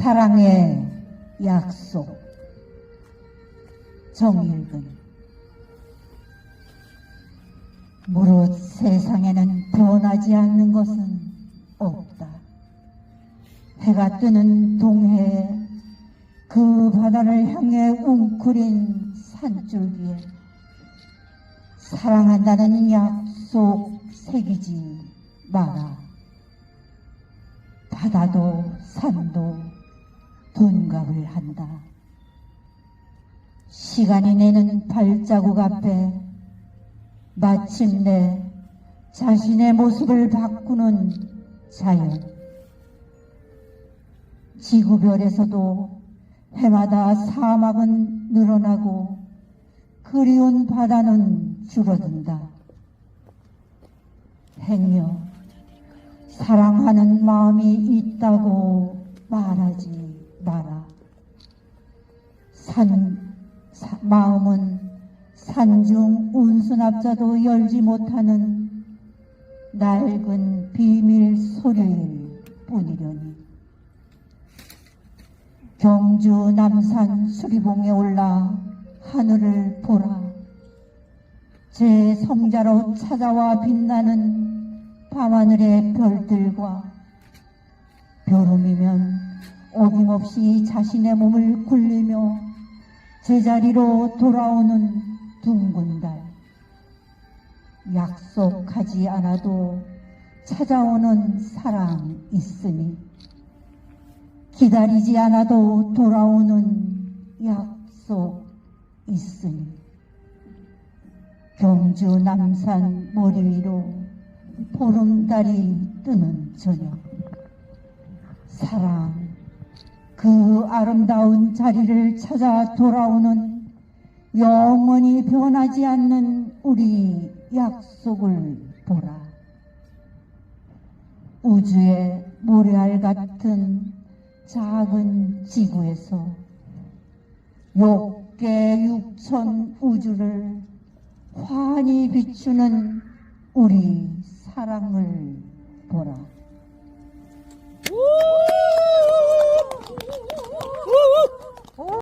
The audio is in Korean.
사랑의 약속 정일근 무릇 세상에는 변하지 않는 것은 없다. 해가 뜨는 동해에 그 바다를 향해 웅크린 산줄기에 사랑한다는 약속 새기지 마라. 바다도 산도 둔갑을 한다. 시간이 내는 발자국 앞에 마침내 자신의 모습을 바꾸는 자연. 지구별에서도 해마다 사막은 늘어나고 그리운 바다는 줄어든다. 행여 사랑하는 마음이 있다고 말하지 마라. 산, 사- 마음은 산중 운수납자도 열지 못하는 낡은 비밀 소리일 뿐이려니. 경주 남산 수리봉에 올라 하늘을 보라. 제 성자로 찾아와 빛나는 밤하늘의 별들과 별음이면 어김없이 자신의 몸을 굴리며 제자리로 돌아오는 둥근 달. 약속하지 않아도 찾아오는 사랑 있으니 기다리지 않아도 돌아오는 약속 있으니 경주 남산 머리 위로 보름달이 뜨는 저녁 사랑 그 아름다운 자리를 찾아 돌아오는 영원히 변하지 않는 우리 약속을 보라 우주의 모래알 같은 작은 지구에서 욕계 육천 우주를 환히 비추는 우리 사랑을 보라.